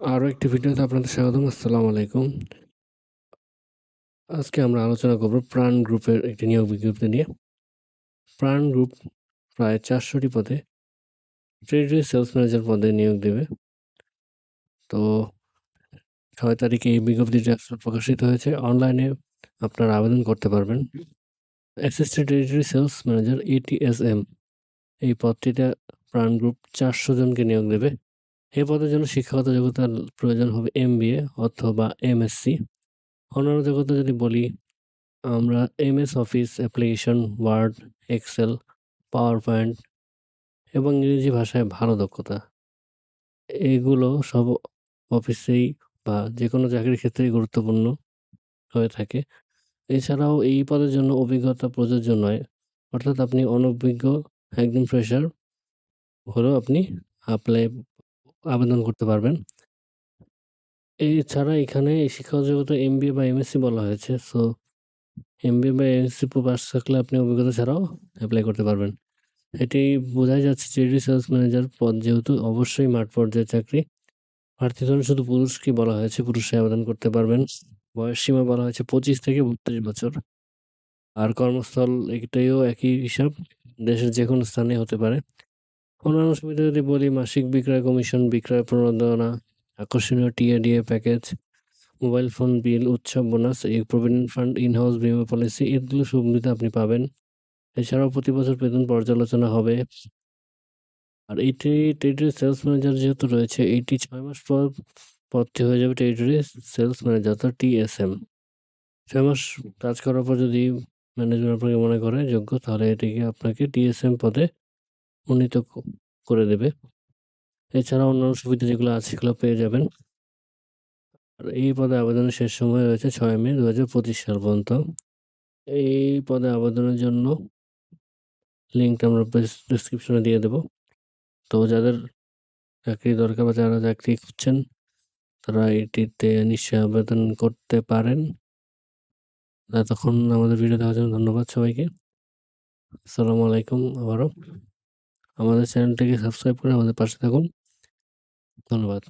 আরও একটি ভিডিওতে আপনাদের স্বাগতম। আসসালামু আলাইকুম। আজকে আমরা আলোচনা করব প্রাণ গ্রুপের একটি নিয়োগ বিজ্ঞপ্তি নিয়ে। প্রাণ গ্রুপ প্রায় চারশোটি পদে টেরিটরি সেলস ম্যানেজার পদে নিয়োগ দেবে। তো ছয় তারিখে এই বিজ্ঞপ্তিটি প্রকাশিত হয়েছে। অনলাইনে আপনারা আবেদন করতে পারবেন। Assistant territory sales manager ATSM এই পদটিতে প্রাণ গ্রুপ ৪০০ জনকে নিয়োগ দেবে। এই পদের জন্য শিক্ষাগত যোগ্যতার প্রয়োজন হবে এমবিএ অথবা এমএসসি। অন্যান্য যোগ্যতা যদি বলি আমরা MS office application, word, excel, power point এবং ইংরেজি ভাষায় ভালো দক্ষতা। এগুলো সব অফিসেই বা যে কোনো চাকরির ক্ষেত্রেই গুরুত্বপূর্ণ হয়ে থাকে। এছাড়াও এই পদের জন্য অভিজ্ঞতা প্রযোজ্য নয়। অর্থাৎ আপনি অনভিজ্ঞ একজন ফ্রেশার হলেও আপনি এপ্লাই আবেদন করতে পারবেন। এছাড়া এখানে শিক্ষা শিক্ষাগত যোগ্যতা এমবিএ বা এমএসসি বলা হয়েছে। সো এমবিএ বা এম এমএসসি পাস থাকলে আপনি অভিজ্ঞতা ছাড়াও অ্যাপ্লাই করতে পারবেন। এটি বোঝাই যাচ্ছে টেরিটরি সেলস ম্যানেজার পদ যেহেতু অবশ্যই মাঠ পর্যায়ের চাকরি। প্রার্থী ধরুন শুধু পুরুষকে বলা হয়েছে, পুরুষরাই আবেদন করতে পারবেন। বয়স সীমা বলা হয়েছে ২৫ থেকে ৩২ বছর। আর কর্মস্থল এটাও একই হিসাব। দেশের যে কোনো স্থানে হতে পারে। অন্যান্য সুবিধা যদি বলি মাসিক বিক্রয় কমিশন, বিক্রয় প্রণোদনা, আকর্ষণীয় TADA package, mobile phone bill, উৎসব বোনাস, এই প্রভিডেন্ট ফান্ড, ইন-হাউস বিমা পলিসি এগুলো সুবিধা আপনি পাবেন। এছাড়াও প্রতি বছর বেতন পর্যালোচনা হবে। আর এইটি টেরিটরি সেলস ম্যানেজার যেহেতু রয়েছে এইটি ছয় মাস পর পদটি হয়ে যাবে টেরিটরি সেলস ম্যানেজার অর্থাৎ টিএসএম। ছয় মাস কাজ করার পর যদি ম্যানেজমেন্ট আপনাকে মনে করে যোগ্য তাহলে এটিকে আপনাকে টিএসএম পদে উন্নীত করে দেবে। এছাড়া অন্যান্য সুবিধা যেগুলো আছে সেগুলো পেয়ে যাবেন। আর এই পদে আবেদনের শেষ সময় রয়েছে ছয় মে ২০২৫ সাল পর্যন্ত। এই পদে আবেদনের জন্য লিঙ্কটা আমরা ডেসক্রিপশনে দিয়ে দেব। তো যাদের চাকরি দরকার বা যারা চাকরি খুঁজছেন, তারা এটিতে নিশ্চয়ই আবেদন করতে পারেন। এতক্ষণ আমাদের ভিডিও দেখার জন্য ধন্যবাদ সবাইকে। আসসালামু আলাইকুম, আবারও। আমাদের চ্যানেলটিকে সাবস্ক্রাইব করে আমাদের পাশে থাকুন। ধন্যবাদ।